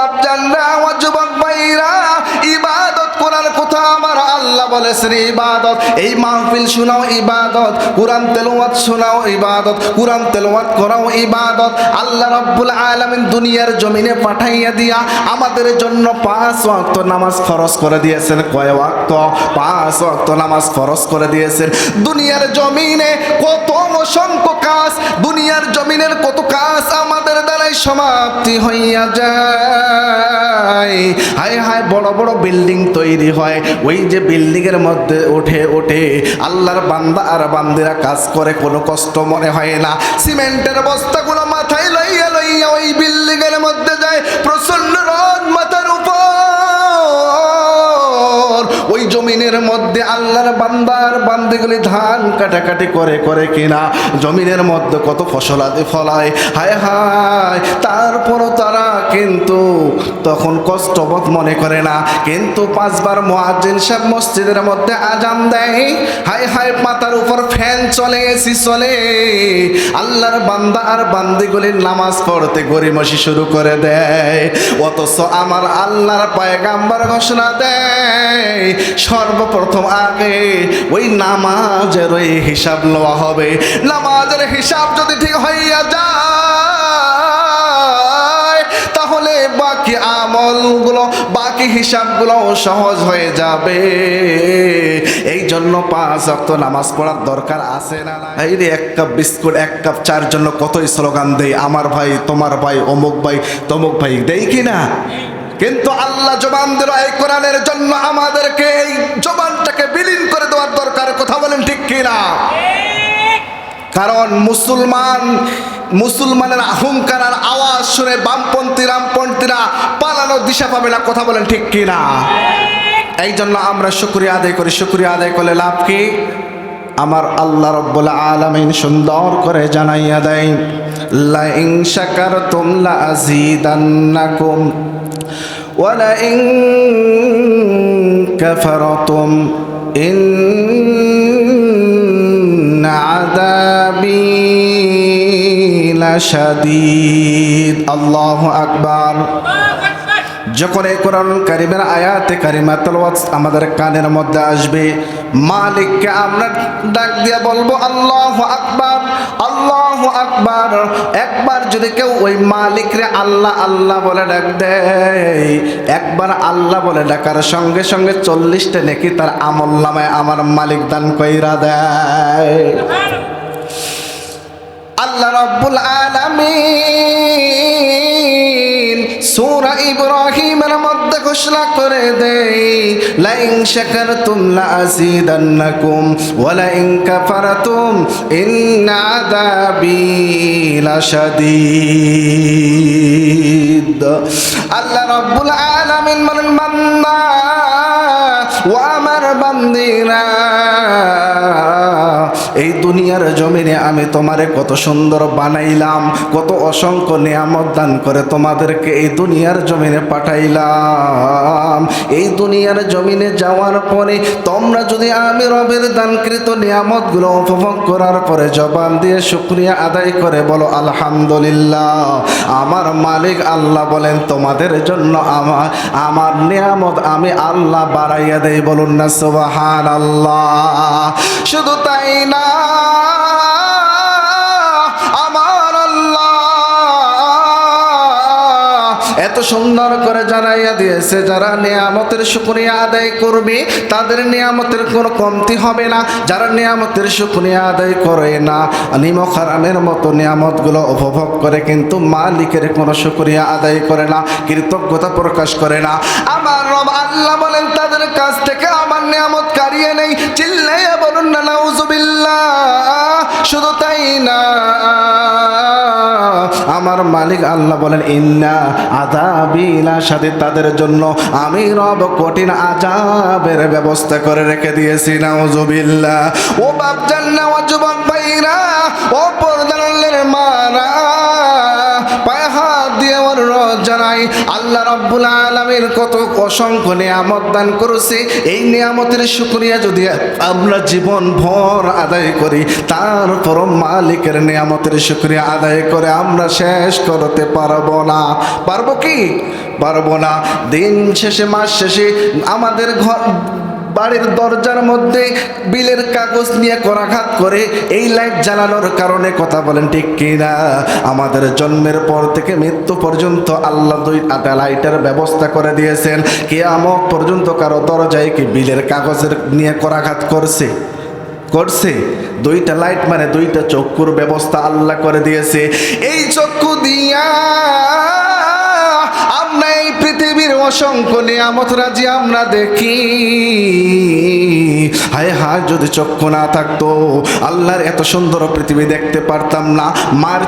বাপ জানরা ও যুবক ভাইরা। ইবাদত করার কথা আমার আল্লাহ বলেছেন, ইবাদত। এই মাহফিল শোনাও ইবাদত, কোরআন তেলাওয়াত শোনাও ইবাদত, কোরআন তেলাওয়াত করাও ইবাদত। আল্লাহ রাব্বুল আলামিন দুনিয়ার জমিনে পাঠাইয়া দিয়া আমাদের জন্য পাঁচ ওয়াক্ত নামাজ ফরজ করে দিয়েছেন। কয় ওয়াক্ত? পাঁচ ওয়াক্ত নামাজ ফরজ করে দিয়েছেন। দুনিয়ার জমিনে কত অসংখ্য কাজ, দুনিয়ার জমিনের কত কাজ আমাদের দ্বারাই সমাপ্তি হইয়া যায়। হায় হায়, বড় বড় বিল্ডিং তৈরি হয়। ওই যে বিল্ডিংয়ের মধ্যে ওঠে ওঠে। আল্লাহর বান্দা আর বান্দিরা কাজ করে, কোনো কষ্ট মনে হয় না। সিমেন্টের বস্তাগুলো মাথায় লইয়া লইয়া ওই বিল্ডিংয়ের মধ্যে যায়। জমিনের মধ্যে আল্লাহর বান্দার বান্দিগুলি ধান কাটাকাটি করে করে কিনা? জমিনের মধ্যে কত ফসল আদি ফলায়? হায় হায়, তারপরও তারা কিন্তু তখন কষ্টবোধ মনে করে না। কিন্তু পাঁচবার মোয়াজ্জিন সাহেব মসজিদের মধ্যে আজান দেয়। হায় হায়, মাথার উপর ফ্যান চলে, এসি চলে। আল্লাহর বান্দা আর বান্দিগুলির নামাজ পড়তে গরিমসি শুরু করে দেয়। অথচ আমার আল্লাহর পায়গাম্বার ঘোষণা দেয় সর্বপ্রথম আগে ওই নামাজের ওই হিসাব লওয়া হবে। নামাজের হিসাব যদি ঠিক হইয়া যায়, তাহলে বাকি আমলগুলো, বাকি হিসাবগুলো সহজ হয়ে যাবে। এই জন্য পাঁচ অক্ত নামাজ পড়ার দরকার আছে না? এই রে এক কাপ বিস্কুট, এক কাপ চার জন্য কতই স্লোগান দেই? আমার ভাই, তোমার ভাই, অমুক ভাই, তমুক ভাই, দেই কি না? কিন্তু আল্লাহ জবান দিল, এই কোরআনের জন্য আমাদেরকে এই জবানটাকে বিলীন করে দেওয়ার দরকার। কথা বলেন ঠিক কিনা? কারণ মুসলমান, মুসলমানের অহংকার আর আওয়াজ শুনে বামপন্থী, রামপন্থীরা পালানোর দিশা পাবে না। কথা বলেন ঠিক কিনা? এই জন্য আমরা শুক্রিয়া আদায় করি। শুক্রিয়া আদায় করলে লাভ কি? আমার আল্লাহ রব্বুল আলামিন সুন্দর করে জানাইয়া দেয় লাইং শাকারতুম লা আযীদান্নাকুম ওয়ালা ইন কাফারতুম ইন আযাবি লাশাদীদ আল্লাহু আকবার যখন এই কোরআন কারিমের আয়াতে কারিমা তেলাওয়াত আমাদের কানের মধ্যে আসবে, মালিককে আমরা ডাক দিয়া বলব, আল্লাহ আকবার আল্লাহ আকবার। একবার যদি কেউ ওই মালিকরে আল্লাহ আল্লাহ বলে ডাক দেয়, একবার আল্লাহ বলে ডাকার সঙ্গে সঙ্গে চল্লিশটা নাকি তার আমল নামায় আমার মালিক দান কইরা দেয়। আল্লাহ রব্বুল আলামিন সূরা ইব্রাহিমের মধ্যে ঘোষণা করে দেই, লাইন শাকারতুম লা আযীদান্নাকুম ওয়া লাইন কাফারাতুম ইন্না আযাবি লাশাদীদ। আল্লাহ রব্বুল আলামিন বলেন, বান্দা, ও আমার বান্দিরা এই দুনিয়ার জমিনে আমি তোমারে কত সুন্দর বানাইলাম, কত অসংখ্য নিয়ামত দান করে তোমাদেরকে এই দুনিয়ার জমিনে পাঠাইলাম। এই দুনিয়ার জমিনে যাওয়ার পরে তোমরা যদি আমি রবের দানকৃত নিয়ামতগুলো উপভোগ করার পরে জবান দিয়ে শুক্রিয়া আদায় করে বলো, আলহামদুলিল্লাহ, আমার মালিক আল্লাহ বলেন তোমাদের জন্য আমার আমার নিয়ামত আমি আল্লাহ বাড়াইয়া দেই, বলুন না সুবাহান আল্লাহ শুধু তাই না আমার আল্লাহ। এত সুন্দর করে জানাইয়া দিয়েছে, যারা নিয়ামতের আদায় করবে, তাদের নিয়ামতের কোনো কমতি হবে না। যারা নিয়ামতের আদায় করে না নিমক হারামের মতো নিয়ামতগুলো উপভোগ করে, কিন্তু মালিকের কোনো শুকরিয়া আদায় করে না, কৃতজ্ঞতা প্রকাশ করে না। আমার রব আল্লাহ বলেন, তাদের কাছ থেকে আমার নিয়ামত কারিয়ে নেই চিল্লাইয়া বলুন না নাউজুবিল্লা শুধু তাই না, আমার মালিক আল্লাহ বলেন, ইন্না আদাবিলা সাথে তাদের জন্য আমি রব কঠিন আজাবের ব্যবস্থা করে রেখে দিয়েছি নাউজুবিল্লা ও বাপ জান্না ও যুবক ভাইরা, ও আল্লাহ রব্বুল আলমের কত অসংখ্য নিয়ামত দান করেছে। এই নিয়ামতের শুক্রিয়া যদি আমরা জীবন ভর আদায় করি তারপর মালিকের নিয়ামতের শুক্রিয়া আদায় করে আমরা শেষ করতে পারব না। পারব কি? পারব না। দিন শেষে, মাস শেষে আমাদের ঘর বাড়ির দরজার মধ্যে বিলের কাগজ নিয়ে করাঘাত করে এই লাইট জ্বালানোর কারণে কথা বলেন, ঠিক কিনা? আমাদের জন্মের পর থেকে মৃত্যু পর্যন্ত আল্লাহ দুই আটা লাইটের ব্যবস্থা করে দিয়েছেন। কেয়ামত পর্যন্ত কারও দরজায় কি বিলের কাগজের নিয়ে করাঘাত করছে? করছে? দুইটা লাইট মানে দুইটা চক্ষুর ব্যবস্থা আল্লাহ করে দিয়েছে। এই চক্ষু দিয়া পৃথিবীর অসংখ্য নিয়ামত রাজি আমরা দেখি। হায় হায়, যদি চক্ষু না থাকতো, আল্লাহর এত সুন্দর পৃথিবী দেখতে পারতাম না। মার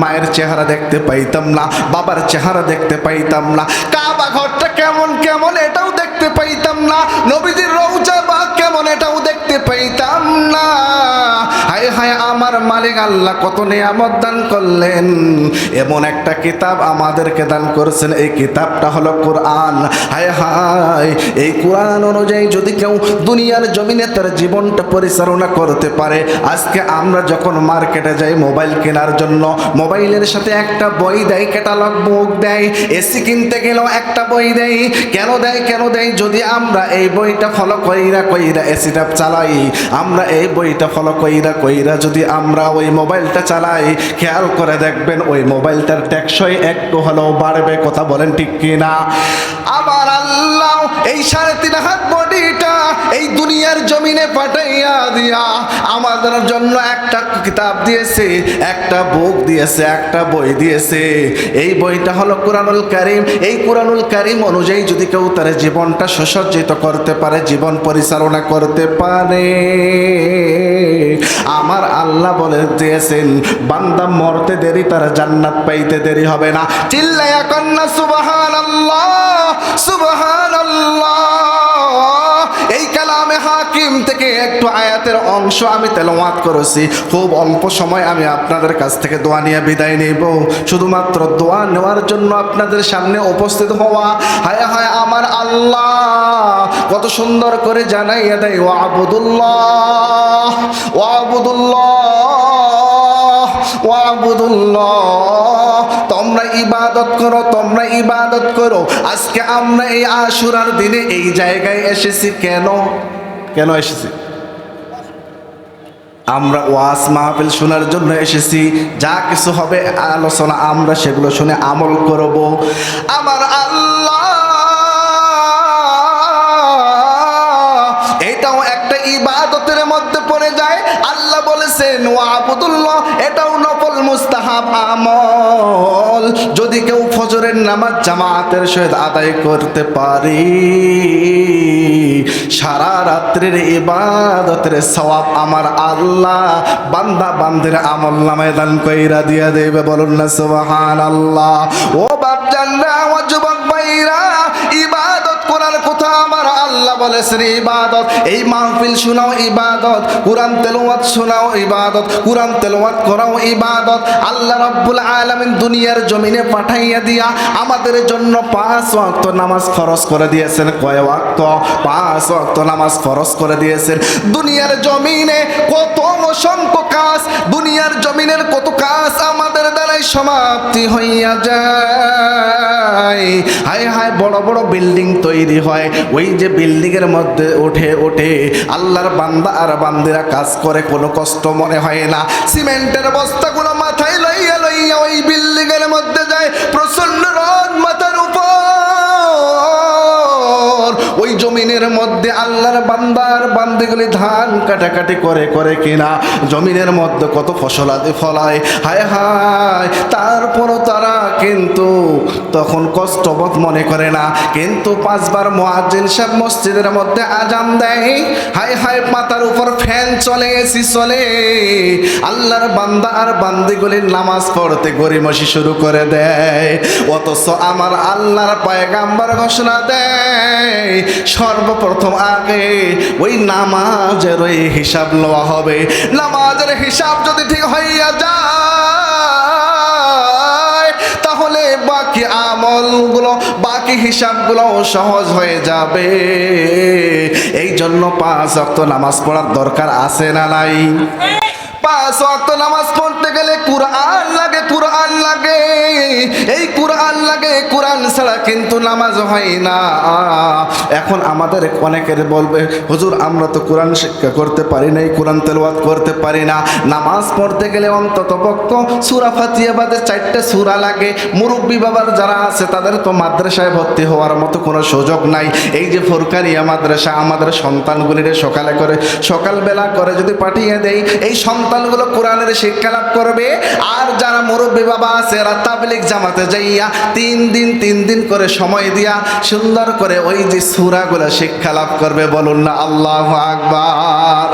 মায়ের চেহারা দেখতে পাইতাম না, বাবার চেহারা দেখতে পাইতাম না। কাবা ঘরটা কেমন কেমন এটাও দেখতে পাইতাম না। নবীজির রৌজা বা কেমন, এটাও দেখতে পাইতাম না। হায় হায় আমার মালিক আল্লাহ কত নিয়ামত দান করলেন। এমন একটা কিতাব আমাদেরকে দান করেছেন। এই কিতাবটা হলো কোরআন। হায় হায়, এই কোরআন অনুযায়ী যদি কেউ দুনিয়ার জমিনে তার জীবনটা পরিচালনা করতে পারে, আজকে আমরা যখন মার্কেটে যাই মোবাইল কেনার জন্য, মোবাইলের সাথে একটা বই দেয়, ক্যাটালগ বুক দেয়, এসি কিনতে গেলেও একটা বই দেয়, কেন দেয় কেন দেয়, যদি আমরা এই বইটা ফলো কইরা কইরা এসিটা চালাই। আমরা এই বইটা ফলো কইরা কইরা যদি আমরা ওই মোবাইলটা চালাই, খেয়াল করে দেখবেন ওই মোবাইলটার টেকসই একটু হলেও বাড়বে, কথা বলেন ঠিক কিনা? আমার আল্লাহ এই সাড়ে তিন হাত বডিটা এই দুনিয়ার জমিনে পাঠাইয়া দিয়া আমাদের জন্য একটা কিতাব দিয়েছে, একটা বুক দিয়েছে, একটা বই দিয়েছে। এই বইটা হলো কোরআনুল কারিম। এই কোরআনুল কারিম অনুযায়ী যদি কেউ তার জীবনটা সুসজ্জিত করতে পারে, জীবন পরিচালনা করতে পারে। আমার আল্লাহ বলে দিয়েছেন, বান্দা মরতে দেরি, তার জান্নাত পাইতে দেরি হবে না। চিল্লায়া কন্যা সুবাহান আল্লাহ সুবাহান এই কালামে হাকিম থেকে একটু আয়াতের অংশ আমি তেলাওয়াত করেছি। খুব অল্প সময় আমি আপনাদের কাছ থেকে দোয়া নিয়ে বিদায় নেব। শুধুমাত্র দোয়া নেওয়ার জন্য আপনাদের সামনে উপস্থিত হওয়া। হায় হায় আমার আল্লাহ, কত সুন্দর করে জানাইয়া দেয়। ও আবুদুল্লাহ ও আবুদুল্লাহ। তোমরা ইবাদত করো, তোমরা ইবাদত করো। আজকে আমরা এই আশুরার দিনে এই জায়গায় এসেছি কেন? কেন এসেছি? আমরা ওয়াজ মাহফিল শোনার জন্য এসেছি। যা কিছু হবে আলোচনা আমরা সেগুলো শুনে আমল করব। আমার আল্লাহ, এটাও একটা ইবাদতের মধ্যে পড়ে যায়। আল্লাহ বলেছেন, ওয়াবুদুল্লাহ, এটাও নফল মুস্তাহাব আমল। যদি কেউ ফজরের নামাজ জামাতের সহিত আদায় করতে পারি, সারা রাত্রের ইবাদতের সওয়াব আমার আল্লাহ বান্দা বান্দের আমল নামায় দান কইরা দিয়া দেবে। বলুন না সুবহান আল্লাহ ও বাপ জানরা ও যুবক ভাইরা, ইবাদত করার কথা আমার আল্লাহ বলেছেন, ইবাদত। এই মাহফিল শোনাও ইবাদত, কোরআন তেলাওয়াত শোনাও ইবাদত, কোরআন তেলাওয়াত করাও ইবাদত। আল্লাহ রাব্বুল আলামিন দুনিয়ার জমিনে পাঠাইয়া দিয়া আমাদের জন্য পাঁচ ওয়াক্ত নামাজ খরচ করে দিয়েছেন। কয় ওয়াক্ত? পাঁচ ওয়াক্ত নামাজ খরচ করে দিয়েছেন। দুনিয়ার জমিনে কত অসংখ্য কাজ, দুনিয়ার জমিনের কত কাজ আমাদের দ্বারাই সমাপ্তি হইয়া যায়। হায় হায়, বড় বড় বিল্ডিং তৈরি হয়। ওই যে বিল্ডিংয়ের মধ্যে ওঠে ওঠে। আল্লাহর বান্দা আর বান্দিরা কাজ করে, কোনো কষ্ট মনে হয় না। সিমেন্টের বস্তাগুলো মাথায় লইয়া লইয়া ওই বিল্ডিংয়ের মধ্যে যায়। প্রচণ্ড জমিনের মধ্যে আল্লাহর বান্দার বান্দিগুলি ধান কাটাকাটি করে করে কিনা? জমিনের মধ্যে কত ফসল আদি ফলায়? হায় হায়, তারপরও তারা কিন্তু তখন কষ্টবোধ মনে করে না। কিন্তু পাঁচবার মহাজিন সাহেব মসজিদের মধ্যে আজান দেয়। হায় হায় ফ্যান চলে, এসি চলে। আল্লাহর বান্দা আর বান্দিগুলির নামাজ পড়তে গরিমসি শুরু করে দেয়। অথচ আমার আল্লাহর পয়গাম্বার ঘোষণা দেয়, সর্বপ্রথম আগে ওই নামাজের ওই হিসাব লওয়া হবে। নামাজের হিসাব যদি ঠিক হইয়া যায়, তাহলে বাকি আমল আমলগুলো বাকি হিসাবগুলো সহজ হয়ে যাবে। এই জন্য পাঁচ অক্ত নামাজ পড়ার দরকার আছে না নাই? পাঁচ অক্ত নামাজ পড়তে লাগে। এই কুরআন লাগে, কুরআন ছাড়া কিন্তু নামাজ হয় না। এখন আমাদের অনেকের বলবে, হুজুর, আমরা তো কোরআন শিক্ষা করতে পারি নাই, কোরআন তেলাওয়াত করতে পারি না। নামাজ পড়তে গেলে অন্তত পক্ষ সূরা ফাতিহা বাদে চারটে সূরা লাগে। মুরব্বী বাবার যারা আছে, তাদের তো মাদ্রাসায় ভর্তি হওয়ার মতো কোনো সুযোগ নাই। এই যে ফোরকারিয়া মাদ্রাসা, আমাদের সন্তানগুলিরে সকালে করে, সকালবেলা করে যদি পাঠিয়ে দেয় এই সন্তানগুলো কোরআনের শিক্ষা লাভ করবে। আর যারা মুরব্বী বাবা আছে এরা তাবলিক জামাতে যাইয়া তিন দিন তিন দিন করে সময় দিয়া সুন্দর করে ওই যে সুরাগুলো শিক্ষা লাভ করবে, বলুন না, আল্লাহ আকবার।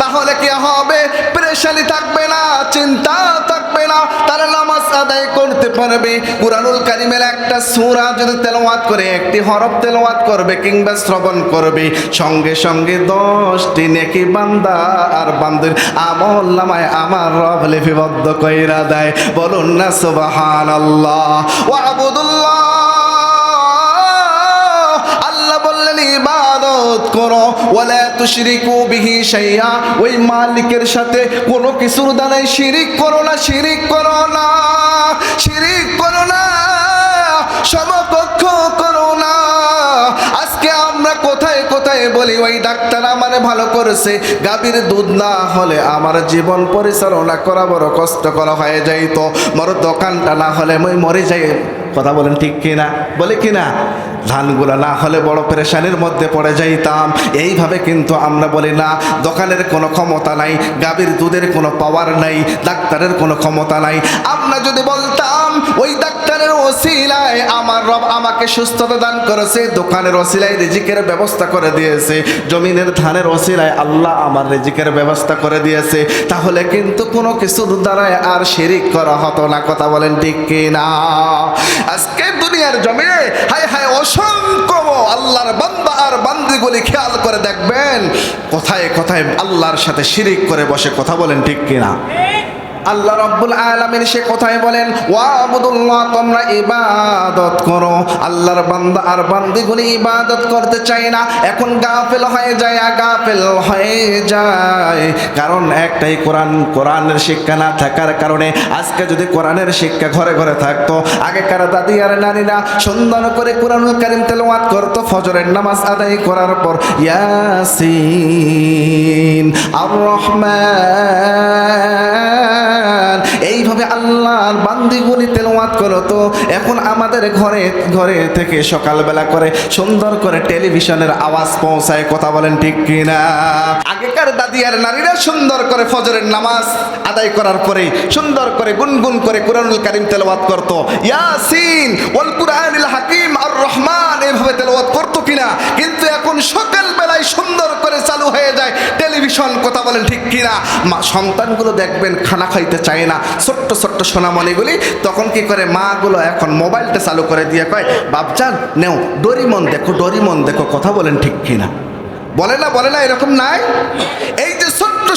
তাহলে কি হবে? প্রেশানি থাকবে না, চিন্তা থাকবে না, তারা নামাজ আদায় করতে পারবে। কুরআনুল কারিমের একটা সূরা যদি তেলাওয়াত করে, একটি হরফ তেলাওয়াত করবে কিংবা শ্রবণ করবে, সঙ্গে সঙ্গে দশটি নেকি বান্দা আর বান্দির আমল নামায় আমার রব লিপিবদ্ধ কইরা দেয়। বলুন না সুবহানাল্লাহ। ও আল্লাহ ইবাদত করো। শাইয়া। ওই মালিকের সাথে কোনো কিছুর দ্বারাই শিরিক করো না, শিরিক করো না। বলি, ওই ডাক্তার আমারে ভালো করেছে। গাভীর দুধ না হলে আমার জীবন পরিচালনা করা বড় কষ্টকর হয়ে যাইতো। মোর দোকানটা না হলে মই মরে যাই কথা বলেন ঠিক কিনা? বলে কিনা? ধানগুলো না হলে বড় পেরেশানির মধ্যে পড়ে যাইতাম। এইভাবে কিন্তু আমরা বলি, না, দোকানের কোনো ক্ষমতা নাই, গাভীর দুধের কোনো পাওয়ার নাই, ডাক্তারের কোনো ক্ষমতা নাই। আমরা যদি বলতাম, ওই ডাক্তারের ওসিলায় আমার রব আমাকে সুস্থতা দান করেছে, দোকানের ওসিলায় রিজিকের ব্যবস্থা করে দিয়েছে, জমিনের ধানের ওসিলায় আল্লাহ আমার রিজিকের ব্যবস্থা করে দিয়েছে, তাহলে কিন্তু কোনো কিছুর দ্বারায় আর শিরিক করা হতো না। কথা বলেন ঠিক কিনা? আজকে দুনিয়ার জমিনে, হায় হায় অসংখ্য আল্লাহর বান্দা আর বান্দিগুলি খেয়াল করে দেখবেন, কোথায় কোথায় আল্লাহর সাথে শিরিক করে বসে, কথা বলেন ঠিক কিনা? আল্লাহ রব্বুল আলামিন সে কথাই বলেন ওয়াবুদুল্লাহ তোমরা ইবাদত করো। আল্লাহর বান্দা আর বান্দিগুলি ইবাদত করতে চায় না। এখন গাফেল হয়ে যায়, আর গাফেল হয়ে যায়। কারণ একটাই কোরআন, কোরআনের শিক্ষা না থাকার কারণে আজকে যদি কোরআনের শিক্ষা ঘরে ঘরে থাকতো, আগেকার দাদি আর নারীরা সুন্দর করে কোরআনুল কারিম তেলাওয়াত করতো, ফজরের নামাজ আদায় করার পর, ইয়াসিন আর রহমান এইভাবে আল্লাহর বান্দিগুলি তেলাওয়াত করো তো এখন আমাদের ঘরে ঘরে থেকে সকালবেলা করে সুন্দর করে টেলিভিশনের আওয়াজ পৌঁছায়, কথা বলেন ঠিক কিনা? আগেকার দাদি আর নারীরা সুন্দর করে ফজরের নামাজ আদায় করার পরে সুন্দর করে গুনগুন করে কোরআনুল কারিম তেলাওয়াত করতো। ইয়াসিন ওয়াল কুরআনিল হাকিম আর রহমান এইভাবে তেলাওয়াত করতো কিনা? কিন্তু এখন সকাল টেলিভিশন কথা বলেন ঠিক কিনা? মা সন্তানগুলো দেখবেন খানা খাইতে চায় না। ছোট্ট ছোট্ট সোনামণিগুলি তখন কি করে? মাগুলো এখন মোবাইলটা চালু করে দিয়ে কয়, বাপজান, নেও, ডরিমন দেখো ডরিমন দেখো, কথা বলেন ঠিক কিনা? বলে না বলে না, এরকম নাই। এই যে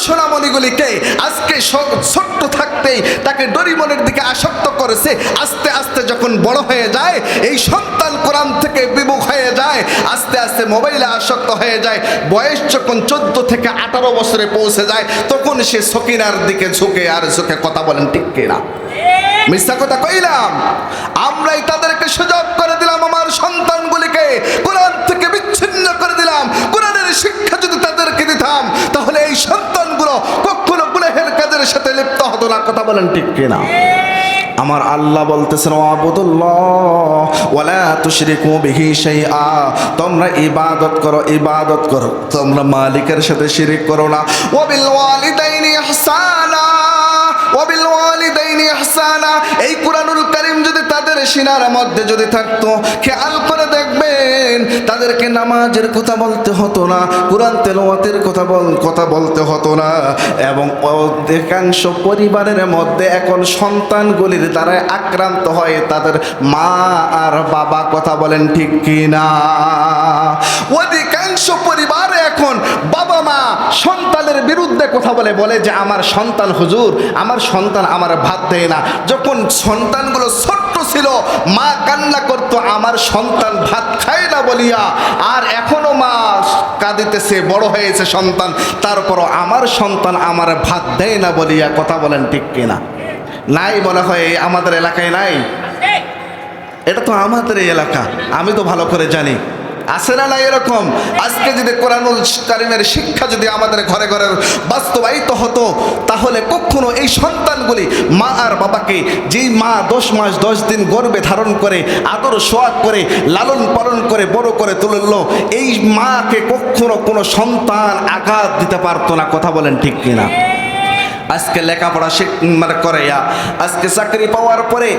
সোনামণিগুলিকে আজকে ছোট্ট থাকতেই তাকে ডরিমনের দিকে আসক্ত করেছে। আস্তে আস্তে যখন বড় হয়ে যায়, এই সন্তান কোরআন থেকে বিমুখ হয়ে যায়, আস্তে আস্তে মোবাইলে আসক্ত হয়ে যায়। বয়স যখন চোদ্দ থেকে আঠারো বছরে পৌঁছে যায়, তখন সে সকিনার দিকে ঝুঁকে, আর ঝুঁকে কথা বলেন ঠিক কিনা? মিথ্যা কথা কইলাম। আমরাই তাদেরকে সুযোগ করে দিলাম আমার সন্তানগুলিকে। শিক্ষা যদি তাদেরকে দিতাম, তাহলে এই সন্তানগুলো কখনো গুনাহের কাজের সাথে লিপ্ত হতো না। কথা বলেন ঠিক কিনা? আমার আল্লাহ বলতেছেন তোমরা ইবাদত করো ইবাদত করো। তোমরা মালিকের সাথে শিরিক করো না। ওয়াবিল ওয়ালিদাইনি ওয়াবিল ওয়ালিদাইনি ইহসানা। এই কুরআনুল কারীম যদি তাদের সিনার মধ্যে যদি থাকতো, খেয়াল করে দেখবেন তাদেরকে নামাজের কথা বলতে হতো না, কোরআন তেলাওয়াতের কথা বল, কথা বলতে হতো না এবং অধিকাংশ পরিবারের মধ্যে এখন সন্তানগুলির দ্বারা আক্রান্ত হয়, তাদের মা আর বাবা কথা বলেন ঠিক কি না অধিকাংশ পরিবারে এখন সন্তানের বিরুদ্ধে কথা বলে বলে যে আমার সন্তান হুজুর, আমার সন্তান আমার ভাত দেয় না। যখন সন্তানগুলো ছোট্ট ছিল, মা কান্না করতো, আমার সন্তান ভাত খায় না বলিয়া, আর এখনও মা কাঁদিতেছে, বড় হয়েছে সন্তান, তারপরও আমার সন্তান আমার ভাত দেয় না বলিয়া কথা বলেন ঠিক কিনা? নাই মনে হয় আমাদের এলাকায় নাই? এটা তো আমাদের এলাকা, আমি তো ভালো করে জানি। আছে না না এরকম? আজকে যদি কোরআনুল কারিমের শিক্ষা যদি আমাদের ঘরে ঘরে বাস্তবায়িত হতো, তাহলে কখনো এই সন্তানগুলি মা আর বাবাকে যেই মা দশ মাস, দশ দিন গর্বে ধারণ করে, আদর সোয়াগ করে, লালন পালন করে, বড় করে তুলল, এই মাকে কখনো কোনো সন্তান আঘাত দিতে পারতো না, কথা বলেন ঠিক কিনা? আজকে লেখাপড়া মানে করে আজকে চাকরি পাওয়ার পরে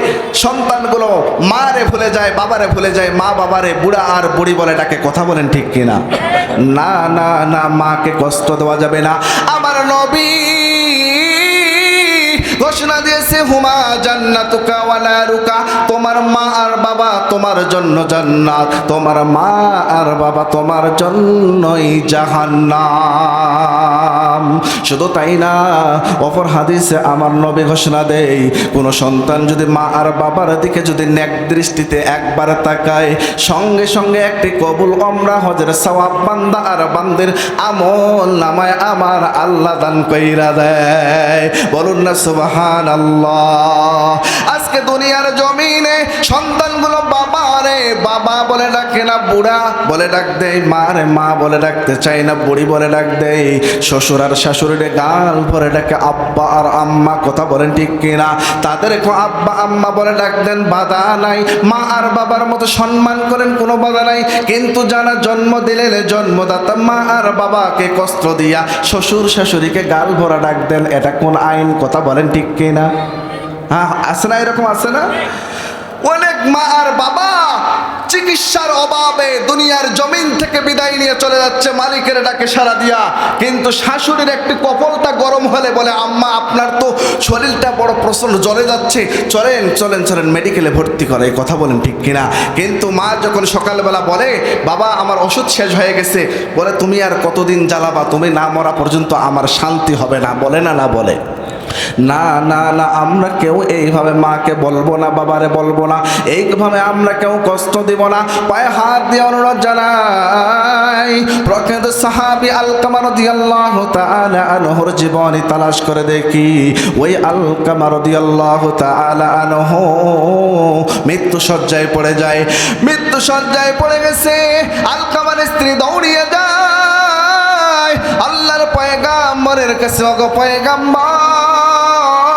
সন্তানগুলো মারে ভুলে যায়, বাবারে ভুলে যায়, মা বাবারে বুড়া আর বুড়ি বলে ডাকে কথা বলেন ঠিক কিনা? না না না, মাকে কষ্ট দেওয়া যাবে না। আমার নবী ঘোষণা দিয়েছে, হুমা জান্নাতুকা ওয়ালা রুকা তোমার মা আর বাবা তোমার জন্য জান্নাত, তোমার মা আর বাবা তোমার জন্যই জাহান্নাম। শুধু তাই না, অপর হাদিসে আমার নবী ঘোষণা দেই কোনো সন্তান যদি মা আর বাবার দিকে যদি নেক দৃষ্টিতে একবার তাকায়, সঙ্গে সঙ্গে একটি কবুল অমরা হজের সওয়াব বান্দা আর বান্দের আমল নামায় আমার আল্লাহ দান কইরা দেয়। বলুন না সুবাহান আল্লাহ আজকে দুনিয়ার জমিনে সন্তানগুলো বাবা রে, বাবা বলে ডাকে না বুড়া, বলে ডাক দেয় মা রে, মা বলে ডাকতে চাই না বুড়ি বলে ডাক দেয় শ্বশুর আর শাশুড়িরে গাল ভরে ডাকে, আব্বা আর আম্মা কথা বলেন ঠিক কিনা? তাদের আব্বা আম্মা বলে ডাক দেন, বাধা নাই। মা আর বাবার মতো সম্মান করেন কোনো বাধা নাই। কিন্তু যারা জন্ম দিলেন জন্মদাতা, মা আর বাবাকে কষ্ট দিয়া শ্বশুর শাশুড়িকে গাল ভরা ডাক দেন, এটা কোন আইন কথা বলেন ঠিক কিনা? হ্যাঁ আছে না এরকম, আছে না? মা আর বাবা চিকিৎসার অভাবে দুনিয়ার জমিন থেকে বিদায় নিয়ে চলে যাচ্ছে মালিকের ডাকে সারা দিয়া। কিন্তু শাশুড়ির একটি কপলটা গরম হলে বলে, আম্মা, আপনার তো শরীরটা বড় প্রচণ্ড জ্বলে যাচ্ছে। চলেন চলেন চলেন মেডিকেলে ভর্তি করে, এই কথা বলেন ঠিক কিনা? কিন্তু মা যখন সকালবেলা বলে, বাবা, আমার ওষুধ শেষ হয়ে গেছে। বলে, তুমি আর কতদিন জ্বালাবা? তুমি না মরা পর্যন্ত আমার শান্তি হবে না। বলে না না বলে। না না না, আমরা কেউ এইভাবে মাকে বলব না, বাবারে বলব না, এইভাবে আমরা কেউ কষ্ট দিব না। পায়ে হাত দিয়ে অনুরোধ জানাই, প্রখ্যাত সাহাবি আলকামা রাদিয়াল্লাহু তাআলা আনহুর জীবনী তালাশ করে দেখি। ওই আলকামা রাদিয়াল্লাহু তাআলা আনহু মৃত্যু সজ্জায় পড়ে যায়। মৃত্যু সজ্জায় পড়ে গেছে, আলকামার স্ত্রী দৌড়িয়ে পয়গাম্বরের কাছে অগ পয়গাম্বর।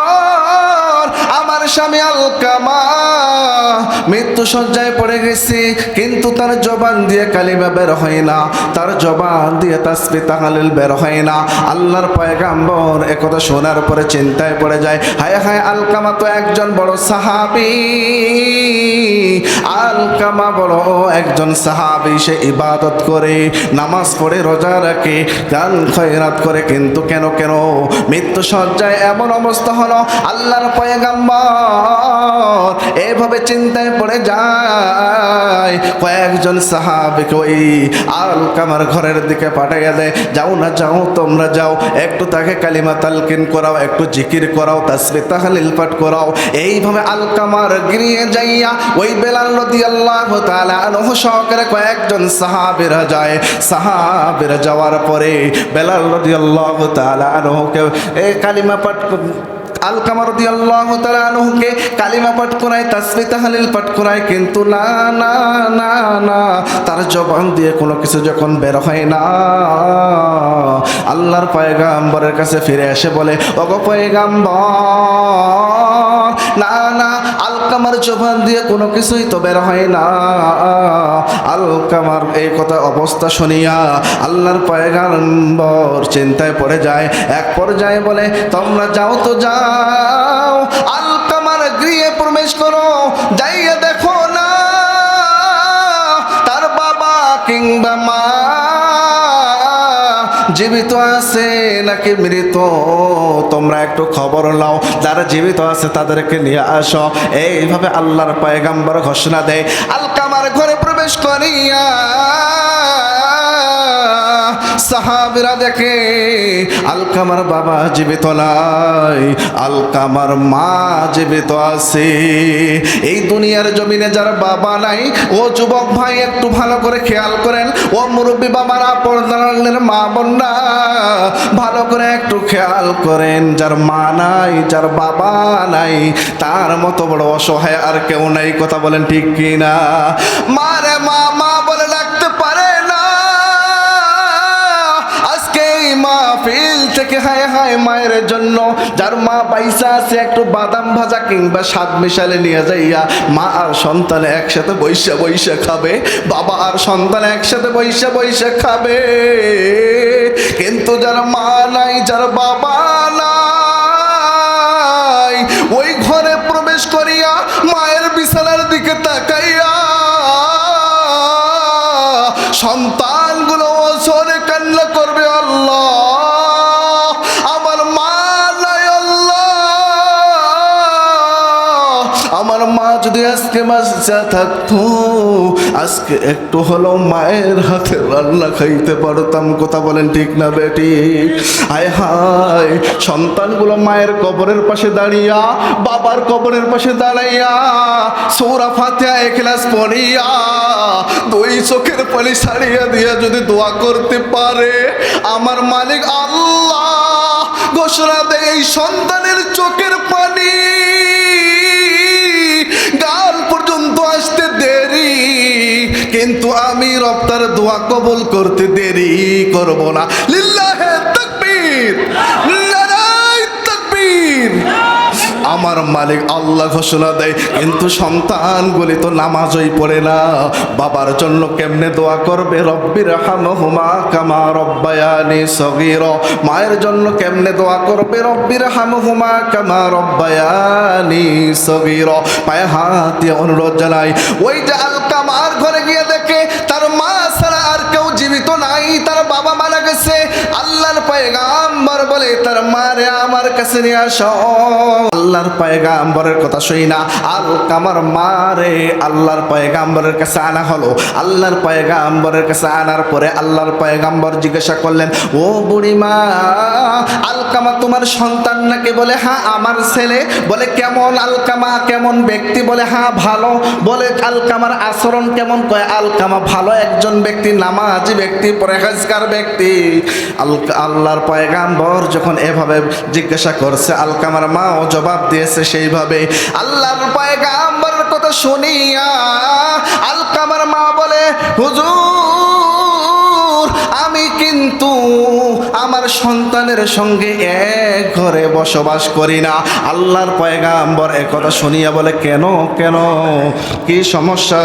স্বামী আলকামা মৃত্যু সজ্জায় পড়ে গেছে, কিন্তু তার জবান দিয়ে কালিমা বের হয় না। তার জবান দিয়ে তাসবি তাহালিল বের হয় না। আল্লাহর পয়গাম্বর একথা শোনার পরে চিন্তায় পড়ে যায়, হায় হায় আলকামা তো একজন বড় সাহাবি। আলকামা বড় একজন সাহাবি, সে ইবাদত করে, নামাজ পড়ে, রোজা রাখে, গান খয়রাত করে, কিন্তু কেন কেন? মৃত্যু সজ্জায় এমন অবস্থা হলো, আল্লাহর পয়গাম্বর এভাবে চিন্তায় পড়ে যায়। কয়েকজন সাহাবিকে ওই আলকামার ঘরের দিকে পাঠাইয়া দেয়, যাও না, যাও, তোমরা যাও, একটু তাকে কালিমা তালকিন করাও, একটু জিকির করাও, তাসবি তাহলিল পাঠ করাও। এইভাবে আলকামার গিরিয়ে যাইয়া ওই বেলাল নদী আল্লাহ আনহু সহকারে কয়েকজন সাহাবীরা যায়। সাহাবীরা যাওয়ার পরে বেলাল নদী আল্লাহ তাআলা আনহুকে এই কালিমা পাঠ কালিমা কিন্তু না না না না, তার জবান দিয়ে কোনো কিছু যখন হয় না। আল্লাহর পয়গাম্বরের কাছে ফিরে এসে বলে অগ পয়গাম্বর, না না, আলকামার জবান দিয়ে কোনো কিছুই তো বের হয় না। আলকামার এই কথা অবস্থা শুনিয়া আল্লাহর পয়গাম্বর চিন্তায় পড়ে যায়। এক পর্যায়ে বলে, তোমরা যাও তো, যাও আলকামার গৃহে প্রবেশ করো, যাইয়া দেখো না, তার বাবা কিংবা মা জীবিত আছে নাকি মৃত? তোমরা একটু খবর নাও, যারা জীবিত আছে তাদেরকে নিয়ে আসো। এইভাবে আল্লাহর পয়গাম্বর ঘোষণা দেয়। আলকামার ঘরে প্রবেশ করিয়া সাহাবিরা দেখে, আলকামার বাবা জীবিত নাই, আলকামার মা জীবিত আছে। এই দুনিয়ার জমিনে যার বাবা নাই, ও যুবক ভাই একটু ভালো করে খেয়াল করেন, ও মুরব্বী বাবারা পর্দানের মা বোনরা ভালো করে একটু খেয়াল করেন, যার মা নাই, যার বাবা নাই, তার মতো বড় অসহায় আর কেউ নাই, কথা বলেন ঠিক কিনা? মারে মা মা বলে মাহফিল থেকে হায় হায় মায়ের জন্য। যার মা পয়সা আছে, একটু বাদাম ভাজা কিংবা স্বাদ মিশালে নিয়ে যাইয়া মা আর সন্তান একসাথে বৈশা বৈশা খাবে। বাবা আর সন্তান একসাথে বৈশা বৈশা খাবে। কিন্তু যার মা নাই, যার বাবা নাই, ওই ঘরে প্রবেশ করিয়া সন্তানগুলো গুলো কান্না করবে আল্লাহ। যদি আজকে বাচ্চা থাকতো, আজকে একটু হলো মায়ের হাতে রান্না খাইতে পারতাম, কথা বলেন ঠিক না বেটি? হায় হায়, সন্তানগুলো মায়ের কবরের পাশে দাঁড়িয়া, বাবার কবরের পাশে দাঁড়াইয়া, সৌরা ফাতিয়া এখলাস পড়িয়া, দুই চোখের পানি ছাড়িয়া দিয়া যদি দোয়া করতে পারে, আমার মালিক আল্লাহ, ঘোষণা দেয়, এই সন্তানের চোখের পানি দেরি কিন্তু আমি রপ্তার দোয়া কবুল করতে দেরি করব না। লিল্লাহে তাকবীর। আমার মালিক আল্লাহ ঘোষণা দেয়, কিন্তু সন্তানগুলি তো নামাজই পড়ে না। বাবার জন্য কেমনে দোয়া করবে? রব্বির হামহুমা কামা রব্বায়ানি সগীর। মায়ের জন্য কেমনে দোয়া করবে? রব্বির হামহুমা কামা রব্বায়ানি সগীর। পায়ে হাত দিয়ে অনুরোধ জানাই, ওই যে আলকামার ঘরে গিয়ে দেখে, তার মা ছাড়া আর কেউ জীবিত নাই, তার বাবা মারা গেছে। আল্লাহর পায়গাম্বর বলে, তার মারে আমার কাছে নিয়ে আসো। আল্লাহর পায়গাম্বরের কথা শুই না। আল কামার মারে আল্লাহর পায়গাম্বরের কাছে আনা হলো। আল্লাহর পায়গাম্বরের কাছে আনার পরে আল্লাহর পায়গাম্বর জিজ্ঞাসা করলেন, ও বুড়িমা, আলকামা তোমার সন্তান নাকি? বলে হ্যাঁ আমার ছেলে। বলে, কেমন আলকামা? কেমন ব্যক্তি? বলে হ্যাঁ ভালো। বলে, আলকামার আচরণ কেমন? কয়, আলকামা ভালো একজন ব্যক্তি, নামাজি ব্যক্তি পরেখাজকার ব্যক্তি। আল- আল্লাহর পয়গাম্বর যখন এভাবে জিজ্ঞাসা করছে, আলকামার মাও জবাব দিয়েছে সেইভাবে, আল্লাহর পয়গাম্বরের কথা শুনিয়া আলকামার মা বলে, হুজুর, আমি কিন্তু আমার সন্তানের সঙ্গে এক ঘরে বসবাস করি না। আল্লাহর পয়গাম্বর একথা শুনিয়া বলে, কেন কেন? কি সমস্যা?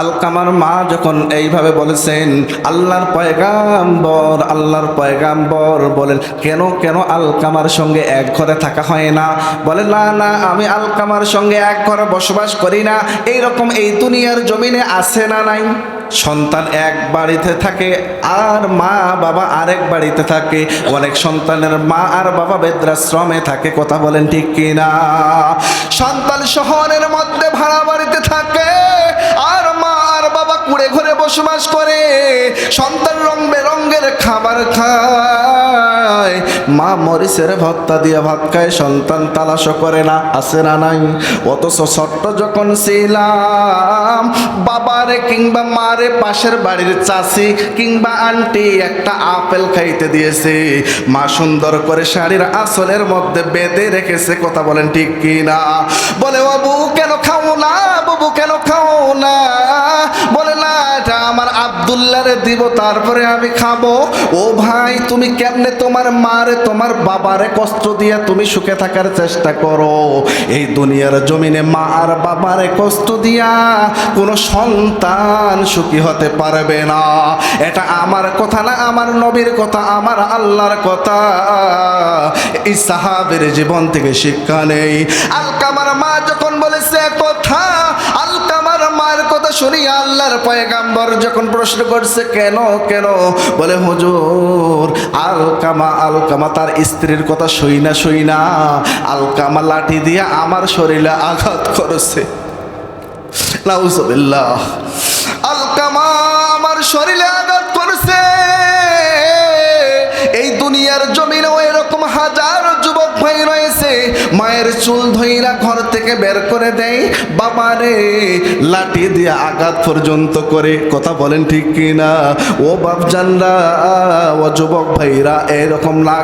আলকামার মা যখন এইভাবে বলেছেন, আল্লাহর পয়গাম্বর আল্লাহর পয়গাম্বর বলেন, কেন কেন আলকামার সঙ্গে এক ঘরে থাকা হয় না? বলে, না না, আমি আলকামার সঙ্গে এক ঘরে বসবাস করি না। এই রকম এই দুনিয়ার জমিনে আছে না নাই? সন্তান এক বাড়িতে থাকে, আর মা বাবা আরেক বাড়িতে থাকে। অনেক সন্তানের মা আর বাবা বেদ্রাশ্রমে থাকে, কথা বলেন ঠিক কিনা? সন্তান শহরের মধ্যে ভাড়া বসবাস করে, সন্তান রং বেরঙ্গের খাবার খায়। মা মরিচের ভত্তা দিয়ে ভাত খায়, সন্তান তালাশ করে না আসে না নাই। অথচ ছোট্ট যখন ছিলাম, বাবারে কিংবা মারে পাশের বাড়ির চাষি কিংবা আন্টি একটা আপেল খাইতে দিয়েছে। মা সুন্দর করে শাড়ির আসলের মধ্যে বেঁধে রেখেছে, কথা বলেন ঠিক কি না বলে, বাবু, কেন খাও না? বাবু কেন খাও না? বলে, না, এটা আমার আবদুল্লারে দিব, তারপরে আমি খাব। ও ভাই, তুমি কেমনে তোমার মারে, তোমার বাবারে কষ্ট দিয়ে তুমি সুখে থাকার চেষ্টা করো? এই দুনিয়ার জমিনে মা আর বাবারে কষ্ট দিয়া কোনো সন্তান সুখী হতে পারবে না। এটা আমার কথা না, আমার নবীর কথা, আমার আল্লাহর কথা। এই সাহাবের জীবন থেকে শিক্ষা নেই। আলকামার মা যখন বলেছে কথা কথা শুনি আল্লাহর পয়গাম্বর যখন প্রশ্ন করছে, কেন কেন? বলে, হুজুর, আলকামা আলকামা তার স্ত্রীর কথা শুই না শুই না। আলকামা লাঠি দিয়ে আমার শরীরে আঘাত করেছে। আলকামা আমার শরীরে আঘাত করেছে। এই দুনিয়ার জমিনেও এরকম হাজার যুবক ভাই রয়েছে। মায়ের চুল ধইরা ঘর থেকে বের করে দেয়। বাবারে, লাঠি দিয়ে আঘাত পর্যন্ত করে। কথা বলেন ঠিক কিনা? ও বাপজানরা, ও যুবক ভাইরা, এরকম না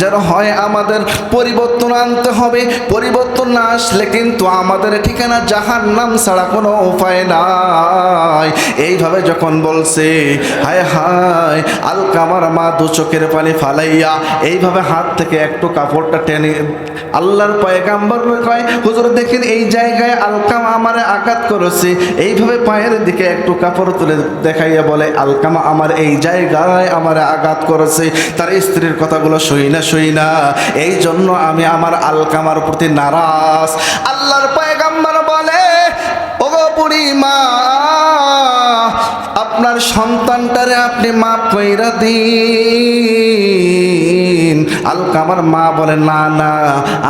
যেন হয় আমাদের পরিবর্তন আনতে হবে। পরিবর্তন না আসলে কিন্তু আমাদের ঠিকানা জাহান নাম ছাড়া কোনো উপায় নাই। এইভাবে যখন বলছে, হায় হায়, আলকামার মা দু চোখের পানি ফালাইয়া, এইভাবে হাত থেকে একটু কাপড়টা টেনে আল্লাহর পয়গাম্বর কয়, হুজুর, দেখেন এই জায়গায় আলকামা আমারে আঘাত করেছে। এইভাবে পায়ের দিকে একটু কাপড় তুলে দেখাইয়া বলে, আলকামা আমার এই জায়গায় আমারে আঘাত করেছে। তার স্ত্রীর কথাগুলো শুই না শুই না। এই জন্য আমি আমার আলকামার প্রতি নারাজ। আল্লাহর পয়গাম্বর বলে, ওগো বুড়ি মা, আপনার সন্তানটারে আপনি মাফ কইরা দিন। আলকামার মা বলে, না না,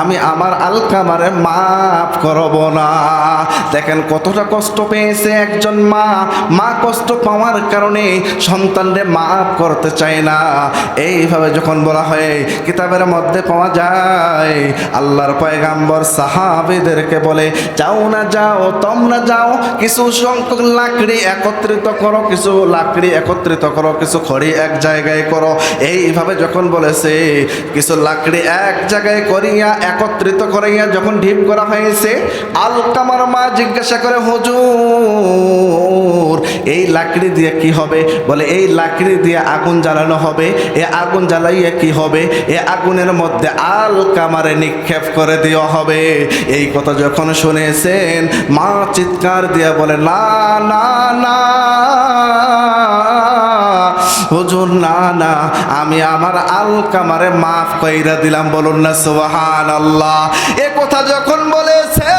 আমি আমার আলকামারে মাফ করব না। দেখেন কতটা কষ্ট পেয়েছে একজন মা। মা কষ্ট পাওয়ার কারণে সন্তানরে মাফ করতে চায় না। এইভাবে যখন বলা হয়, কিতাবের মধ্যে পাওয়া যায়, আল্লাহর পয়গাম্বর সাহাবিদেরকে বলে, যাও না, যাও, তোমরা যাও, কিছু সংখ্যক লাকড়ি একত্রিত করো, কিছু লাকড়ি একত্রিত করো, কিছু খড়ি এক জায়গায় করো। এইভাবে যখন বলেছে কিছু লাকড়ি এক জায়গায় করিয়া একত্রিত করিয়া যখন ঢিপ করা হয়েছে, আলকামার মা জিজ্ঞাসা করে, হুজুর, এই লাকড়ি দিয়ে কি হবে? বলে, এই লাকড়ি দিয়ে আগুন জ্বালানো হবে, এ আগুন জ্বালাইয়া কি হবে? এ আগুনের মধ্যে আলকামারে নিক্ষেপ করে দেওয়া হবে। এই কথা যখন শুনেছেন, মা চিৎকার দিয়ে বলে, না না না হুজুর, না না, আমি আমার আলকামারে মাফ কইরা দিলাম, বলুন না সুবহান আল্লাহ এ কথা যখন বলেছে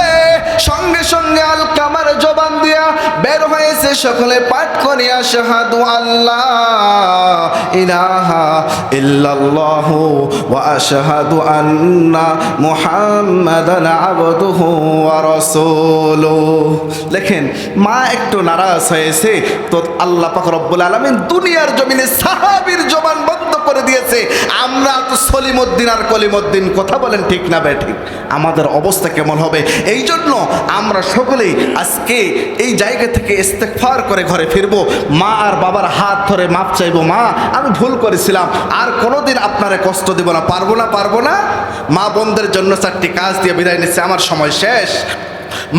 সঙ্গে সঙ্গে আল কামার জবান দিয়া বের হয়েছে সকলে পাঠ করিয়া শাহাদু আল্লাহ ইলাহা ইল্লাল্লাহু ওয়া আশহাদু আন্না মুহাম্মাদান আবদুহু ওয়া রাসূলুহু। লেখেন, মা একটু নারাজ হয়েছে, তো আল্লাহ পাক রব্বুল আলামিন দুনিয়ার জমিনে সাহাবীর জবান বন্ধ করে দিয়েছে। আমরা তো সলিমউদ্দিন আর কলিমউদ্দিন কথা বলেন ঠিক না বে ঠিক? আমাদের অবস্থা কেমন হবে? এই জন্য আমরা সকলেই আজকে এই জায়গা থেকে ইস্তেগফার করে ঘরে ফিরবো। মা আর বাবার হাত ধরে মাপ চাইব, মা, আমি ভুল করেছিলাম। আর কোনোদিন আপনারে কষ্ট দেব না, পারব না পারব না? মা বোনদের জন্য চারটি কাজ দিয়ে বিদায় নিচ্ছে। আমার সময় শেষ।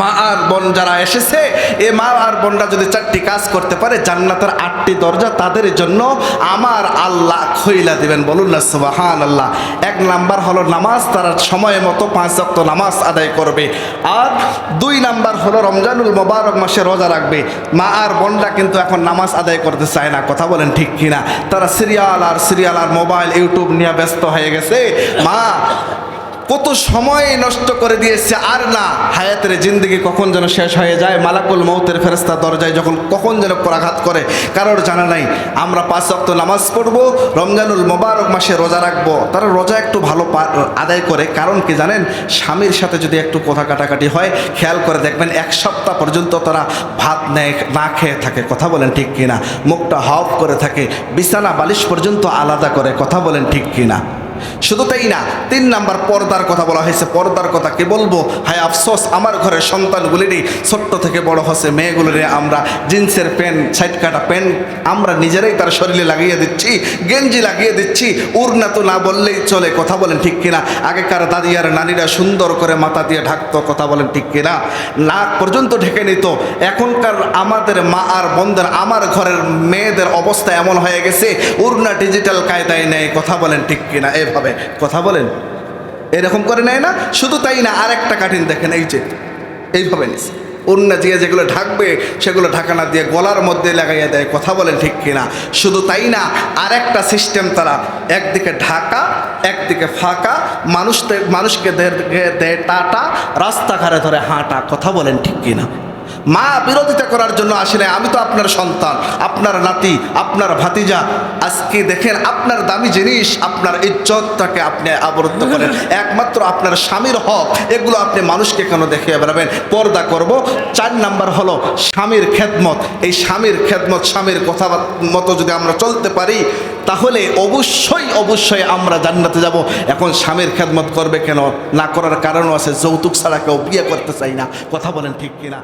মা আর বোন যারা এসেছে, এ মা আর বোনরা যদি চারটি কাজ করতে পারে, জান্নাতের আটটি দরজা তাদের জন্য আমার আল্লাহ খইলা দিবেন। বলুন না সুবাহান আল্লাহ এক নাম্বার হলো নামাজ, তারা সময় মতো পাঁচ অক্ত নামাজ আদায় করবে। আর দুই নাম্বার হলো রমজানুল মোবারক মাসে রোজা রাখবে। মা আর বোনরা কিন্তু এখন নামাজ আদায় করতে চায় না, কথা বলেন ঠিক কিনা? তারা সিরিয়াল আর সিরিয়াল আর মোবাইল, ইউটিউব নিয়ে ব্যস্ত হয়ে গেছে। মা কত সময় নষ্ট করে দিয়েছে আর না, হায়াতের জিন্দগি কখন যেন শেষ হয়ে যায়, মালাকুল মৌতের ফেরস্তা দরজায় যখন কখন যেন পরাঘাত করে, কারোর জানা নাই। আমরা পাঁচ অক্ত নামাজ পড়ব, রমজানুল মোবারক মাসে রোজা রাখব। তারা রোজা একটু ভালো আদায় করে, কারণ কি জানেন, স্বামীর সাথে যদি একটু কথা কাটাকাটি হয়, খেয়াল করে দেখবেন এক সপ্তাহ পর্যন্ত তারা ভাত নেয়, না খেয়ে থাকে। কথা বলেন ঠিক কিনা? মুখটা হফ করে থাকে, বিছানা বালিশ পর্যন্ত আলাদা করে। কথা বলেন ঠিক কিনা? শুধু তাই না, তিন নাম্বার পর্দার কথা বলা হয়েছে। পর্দার কথা কি বলব? হায় আফসোস, আমার ঘরের সন্তানগুলিরই ছোট্ট থেকে বড় হচ্ছে মেয়েগুলিরে আমরা জিন্সের প্যান্ট, সাইড কাটা প্যান্ট, আমরা নিজেরাই তার শরীরে লাগিয়ে দিচ্ছি, গেঞ্জি লাগিয়ে দিচ্ছি। উড়না তো না বললেই চলে, কথা বলেন ঠিক কিনা? আগেকার দাদি আর নারীরা সুন্দর করে মাথা দিয়ে ঢাকতো, কথা বলেন ঠিক কিনা? নাক পর্যন্ত ঢেকে নিত। এখনকার আমাদের মা আর বোনদের, আমার ঘরের মেয়েদের অবস্থা এমন হয়ে গেছে, উড়না ডিজিটাল কায়দায় নেয় কথা বলেন ঠিক কিনা? এভাবে কথা বলেন। এরকম করে নেয় না, শুধু তাই না আর একটা কাঠিন দেখেন, এই যে, এইভাবে নিছে। অন্য দিয়ে যেগুলো ঢাকবে, সেগুলো ঢাকানা দিয়ে গলার মধ্যে লাগাইয়া দেয়, কথা বলেন ঠিক কিনা? শুধু তাই না আর একটা সিস্টেম তারা একদিকে ঢাকা, একদিকে ফাঁকা মানুষ মানুষকে দেয় টাটা, রাস্তাঘাটে ধরে হাঁটা, কথা বলেন ঠিক কিনা? মা বিরোধিতা করার জন্য আসে নাই, আমি তো আপনার সন্তান, আপনার নাতি, আপনার ভাতিজা। আজকে দেখেন আপনার দামি জিনিস, আপনার ইজ্জতটাকে আপনি আবরুদ্ধ করেন। একমাত্র আপনার স্বামীর হক, এগুলো আপনি মানুষকে কেন দেখিয়ে বেড়াবেন? পর্দা করব, চার নাম্বার হলো স্বামীর খেদমত। এই স্বামীর খেদমত, স্বামীর কথা মতো যদি আমরা চলতে পারি, তাহলে অবশ্যই অবশ্যই আমরা জান্নাতে যাব। এখন স্বামীর খেদমত করবে কেন? না করার কারণও আছে, যৌতুক ছাড়া কেউ বিয়ে করতে চাই না। কথা বলেন ঠিক কিনা?